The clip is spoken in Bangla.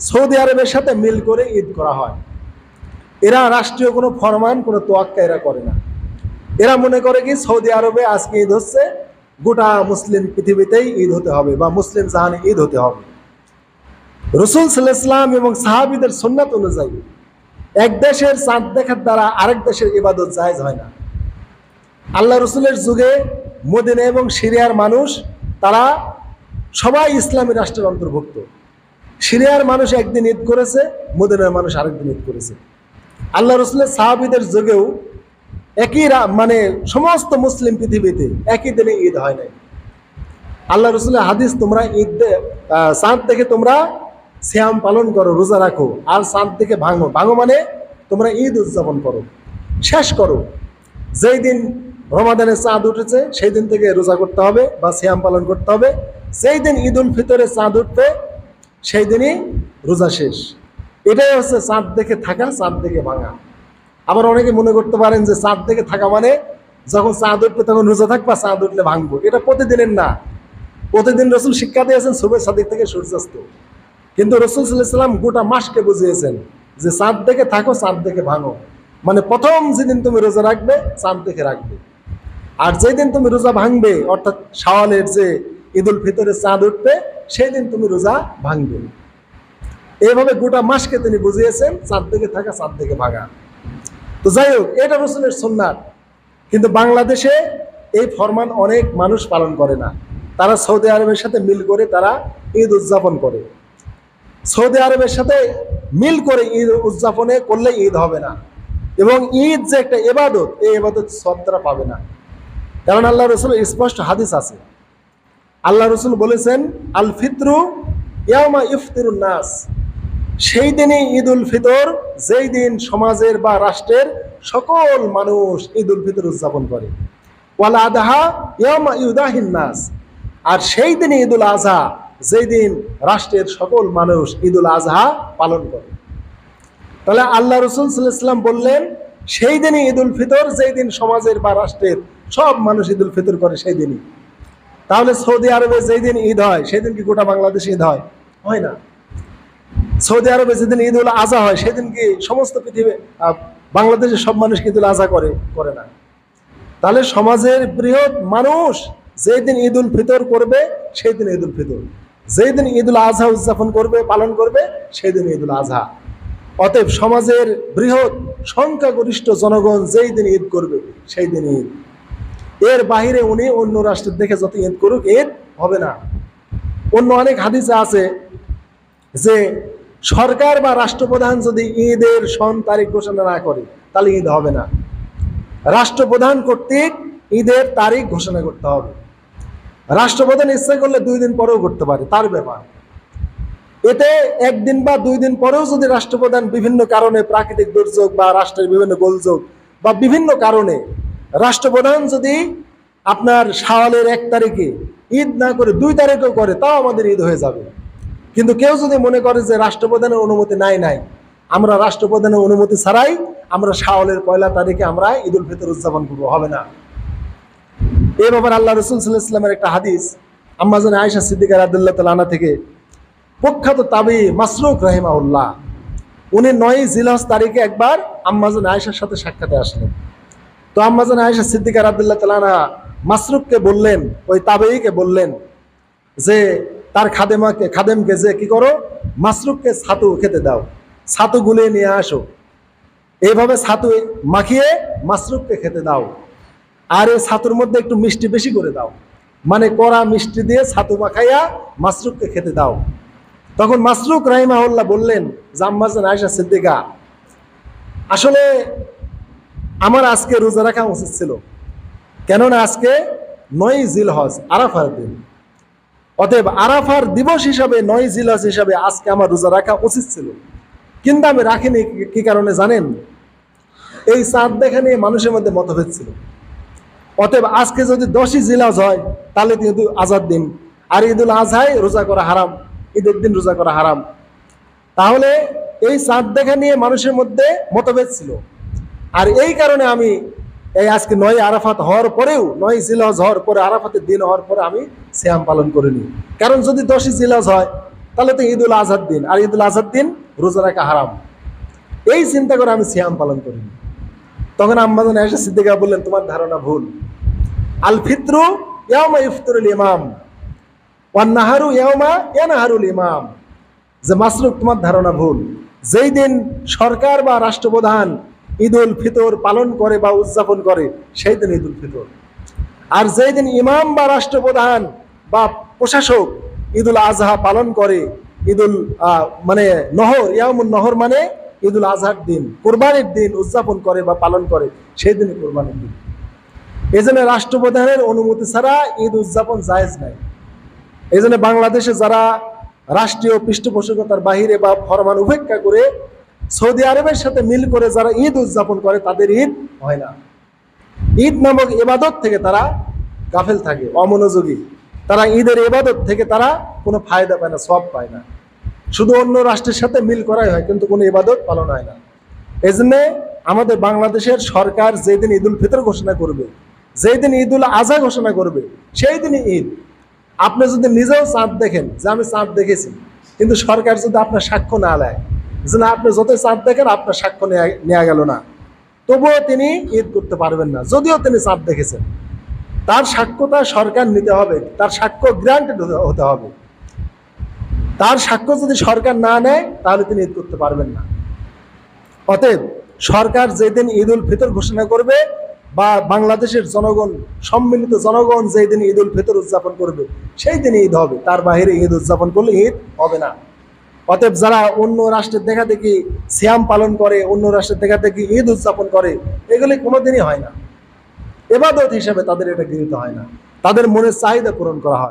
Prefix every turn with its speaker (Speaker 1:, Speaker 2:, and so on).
Speaker 1: সৌদি আরবের সাথে মিল করে ঈদ করা হয়। এরা রাষ্ট্রীয় কোনো ফরমান, কোনো তোয়াক্কা এরা করে না। এরা মনে করে কি সৌদি আরবে আজকে ঈদ হচ্ছে, গোটা মুসলিম পৃথিবীতেই ঈদ হতে হবে বা মুসলিম জাহানে ঈদ হতে হবে। রসুল সাল্লাম এবং সাহাবিদের সুন্নাত অনুযায়ী এক দেশের চাঁদ দেখার দ্বারা আরেক দেশের ইবাদত জায়েজ হয় না। আল্লাহ রসুলের যুগে মদিনা এবং সিরিয়ার মানুষ, তারা সবাই ইসলামী রাষ্ট্রের অন্তর্ভুক্ত। সিরিয়ার মানুষ একদিন ঈদ করেছে, মদিনার মানুষ আরেকদিন ঈদ করেছে। আল্লাহ রসুলের সাহাবিদের যুগেও একই মানে সমস্ত মুসলিম পৃথিবীতে একই দিনে ঈদ হয় নাই। আল্লাহ রসুলের হাদিস তোমরা ঈদ চাঁদ দেখে তোমরা শ্যাম পালন করো, রোজা রাখো, আর চাঁদ দেখে ভাঙো। ভাঙো মানে তোমরা ঈদ উদযাপন করো, শেষ করো। যেই দিন রমাদানের চাঁদ উঠেছে, সেই দিন থেকে রোজা করতে হবে বা শ্যাম পালন করতে হবে। সেই দিন ঈদ উল ফিতরে চাঁদ উঠবে সেই দিনই রোজা শেষ। এটাই হচ্ছে চাঁদ দেখে থাকা, চাঁদ দেখে ভাঙা। আবার অনেকে মনে করতে পারেন যে চাঁদ দেখে থাকা মানে যখন চাঁদ উঠবে তখন রোজা থাকবা, চাঁদ উঠলে ভাঙবো। এটা প্রতিদিনের না। প্রতিদিন রসুল শিক্ষা দিয়েছেন শুভে সাদিক থেকে সূর্যাস্ত। কিন্তু রসুল সাল্লাম গোটা মাসকে বুঝিয়েছেন যে চাঁদ দেখে থাকো, চাঁদ দেখে ভাঙো। মানে প্রথম যেদিন তুমি রোজা রাখবে, চাঁদ দেখে রাখবে। আর যেদিন তুমি রোজা ভাঙবে, অর্থাৎ শাওয়ালের যে ঈদুল ফিতরে চাঁদ উঠবে সেই দিন তুমি রোজা ভাঙবে। এইভাবে গোটা মাসকে তিনি বুঝিয়েছেন, চাঁদ দেখে থাকা, চাঁদ দেখে ভাঙা তো যাই হোক, এটা রসুলের সুন্নাত। কিন্তু বাংলাদেশে এই ফরমান অনেক মানুষ পালন করে না। তারা সৌদি আরবের সাথে মিল করে তারা ঈদ উদযাপন করে। সৌদি আরবের সাথে মিল করে ঈদ উদযাপনে করলে ঈদ হবে না। এবং ঈদ যে একটা এবাদত, এই এবাদত সব তারা পাবে না। কারণ আল্লাহ রসুল স্পষ্ট হাদিস আছে। আল্লাহ রসুল বলেছেন, আল ফিতরু ইয়ামা ইফতিরুন নাস। সেই দিনই ঈদ উল ফিতর, যেই দিন সমাজের বা রাষ্ট্রের সকল মানুষ ঈদ উল ফিতর উদযাপন করে। ওয়ালা আদাহা ইয়ামা ইউদাহিন নাস। আর সেই দিনই ঈদ উল আজহা যেই দিন রাষ্ট্রের সকল মানুষ ঈদ উল আজহা পালন করে। তাহলে আল্লাহ রসুল সাল্লাম বললেন, সেই দিনই ঈদ উল ফিতর, যেই দিন সমাজের বা রাষ্ট্রের সব মানুষ ঈদ উল ফিতর করে, সেই দিনই। তাহলে সৌদি আরবে যেই দিন ঈদ হয় সেই দিন কি গোটা বাংলাদেশ ঈদ হয়? হয় না। সৌদি আরবে যেদিন ঈদ উল আজহা হয়, সেদিন কি সমস্ত পৃথিবী বাংলাদেশের সব মানুষ উল আজহা করে করে না। তাহলে সমাজের বৃহৎ মানুষ যেই দিন ঈদ উল ফিতর করবে সেই দিন ঈদ উল ফিতর। যেই দিন ঈদ উল আজহা উদযাপন করবে, পালন করবে সেই দিন ঈদ উল আজহা অতএব সমাজের বৃহৎ সংখ্যাগরিষ্ঠ জনগণ যেই দিন ঈদ করবে, সেই দিন ঈদ। এর বাহিরে উনি অন্য রাষ্ট্রের দেখে যত ঈদ করুক, ঈদ হবে না। অন্য অনেক হাদিসে আছে যে সরকার বা রাষ্ট্রপ্রধান যদি ঈদের সন তারিখ ঘোষণা না করে, তাহলে ঈদ হবে না। রাষ্ট্রপ্রধান কর্তৃক ঈদের তারিখ ঘোষণা করতে হবে। রাষ্ট্রপ্রধান ইচ্ছা করলে দুই দিন পরেও করতে পারে, তার ব্যাপার। এতে একদিন বা দুই দিন পরেও যদি রাষ্ট্রপ্রধান বিভিন্ন কারণে প্রাকৃতিক দুর্যোগ বা রাষ্ট্রের বিভিন্ন গোলযোগ বা বিভিন্ন কারণে রাষ্ট্রপ্রধান যদি আপনার শাওয়ালের এক তারিখে ঈদ না করে দুই তারিখেও করে, তাও আমাদের ঈদ হয়ে যাবে। কিন্তু কেউ যদি মনে করে যে রাষ্ট্রপ্রধানের অনুমতি নাই নাই, আমরা রাষ্ট্রপ্রধানের অনুমতি ছাড়াই আমরা শাওয়ালের পয়লা তারিখে আমরা ঈদ উল ফিতর উদযাপন করব, হবে না। এ ব্যাপারে আল্লাহ রসুল সাল্লাহ ইসলামের একটা হাদিস আম্মাজান আয়েশা সিদ্দিকার আবদুল্লাহ তালানা থেকে প্রখ্যাত তাবি মাসরুক রাহিমাউল্লাহ উনি নয় জিলাস তারিখে একবার আম্মাজান আয়েশার সাথে সাক্ষাতে আসলেন। তো আম্মাজান আয়েশা সিদ্দিকার আবদুল্লাহ তালানা মাসরুককে বললেন, ওই তাবেইকে বললেন যে, তার খাদেমাকে, খাদেমকে যে কি করো, মাসরুককে ছাতু খেতে দাও, ছাতু গুলিয়ে নিয়ে আসো। এইভাবে ছাতু মাখিয়ে মাসরুককে খেতে দাও। আর এই ছাতুর মধ্যে একটু মিষ্টি বেশি করে দাও। মানে কড়া মিষ্টি দিয়ে ছাতু মাখাইয়া মাসরুককে খেতে দাও। তখন মাসরুক রাহিমাহুল্লাহ বললেন জাম্মাজান আয়সা সিদ্দিকা, আসলে আমার আজকে রোজা রাখা উচিত ছিল। কেননা আজকে নয় জিল হজ আরাফার দিন। অতএব আরাফার দিবস হিসাবে নয় জিল হজ হিসাবে আজকে আমার রোজা রাখা উচিত ছিল। কিন্তু আমি রাখিনি কি- কারণে জানেন? এই চাঁদ দেখা নিয়ে মানুষের মধ্যে মতভেদ ছিল। অতএব আজকে যদি দশই জিলাজ হয়, তাহলে কিন্তু আজাদ দিন। আর ঈদুল আজহায় রোজা করা হারাম, ঈদের দিন রোজা করা হারাম। তাহলে এই চাঁদ দেখা নিয়ে মানুষের মধ্যে মতভেদ ছিল। আর এই কারণে আমি এই আজকে নয় আরাফাত হওয়ার পরেও, নয় জিলাজ হওয়ার পরে, আরাফাতের দিন হওয়ার পরে আমি শ্যাম পালন করিনি। কারণ যদি দশই জিলাজ হয়, তাহলে তো ঈদুল আজহার দিন, আর ঈদুল আজহার দিন রোজা রাখা হারাম। এই চিন্তা করে আমি সিয়াম পালন করিনি। তখন আম্মাজান এসে সিদ্দিকা বললেন, তোমার ধারণা ভুল। আল ফিত্রু ইয়ামা ইফতরুল ইমাম ওয়ান নাহারু ইয়ামা ইয়ানাহারুল ইমাম। যে মাসরুক তোমার ধারণা ভুল। যেই দিন সরকার বা রাষ্ট্রপ্রধান ঈদ উল ফিতর পালন করে বা উদযাপন করে সেই দিন ঈদ উল ফিতর। আর যেই দিন ইমাম বা রাষ্ট্রপ্রধান বা প্রশাসক ঈদ উল আজহা পালন করে ঈদুল আহ, মানে নহর ইয়ামুল নহর মানে ঈদুল আজহার দিন কোরবানির দিন উদযাপন করে বা পালন করে সেই দিনই কোরবানির দিন। এই জন্য রাষ্ট্রপ্রধানের অনুমতি ছাড়া ঈদ উদযাপন জায়েজ নাই। এই জন্য বাংলাদেশে যারা রাষ্ট্রীয় পৃষ্ঠপোষকতার বাহিরে বা ফরমান উপেক্ষা করে সৌদি আরবের সাথে মিল করে যারা ঈদ উদযাপন করে, তাদের ঈদ হয় না। ঈদ নামক এবাদত থেকে তারা গাফেল থাকে, অমনোযোগী। তারা ঈদের এবাদত থেকে তারা কোনো ফায়দা পায় না সব পায় না। শুধু অন্য রাষ্ট্রের সাথে মিল করাই হয়, কিন্তু কোনো এবাদত পালন হয় না। এই জন্যে আমাদের বাংলাদেশের সরকার যেদিন ঈদুল ফিতর ঘোষণা করবে যেই দিন ঈদুল আজহা ঘোষণা করবে, সেই দিনই ঈদ। আপনি যদি নিজেও চাঁদ দেখেন, যে আমি চাঁদ দেখেছি, কিন্তু সরকার যদি আপনার সাক্ষ্য না নেয় যে না আপনি যত চাঁদ দেখেন, আপনার সাক্ষ্য নেওয়া গেল না। তবুও তিনি ঈদ করতে পারবেন না। যদিও তিনি চাঁদ দেখেছেন। তার সাক্ষ্যটা সরকার নিতে হবে। তার সাক্ষ্য গ্রান্টেড হতে হবে। তার সাক্ষ্য যদি সরকার না নেয়, তাহলে তিনি ঈদ করতে পারবেন না। অতএব সরকার যেদিন ঈদ উল ফিতর ঘোষণা করবে বা বাংলাদেশের জনগণ, সম্মিলিত জনগণ যেদিন ঈদ উল ফিতর উদযাপন করবে, সেই দিন ঈদ হবে। তার বাইরে ঈদ উদযাপন করলে ঈদ হবে না। অতএব যারা অন্য রাষ্ট্রের দেখা দেখি শ্যাম পালন করে, অন্য রাষ্ট্রের দেখা দেখি ঈদ উদযাপন করে, এগুলি কোনোদিনই হয় না। এবাদত হিসাবে তাদের এটা গৃহীত হয় না। তাদের মনের চাহিদা পূরণ করা হয়।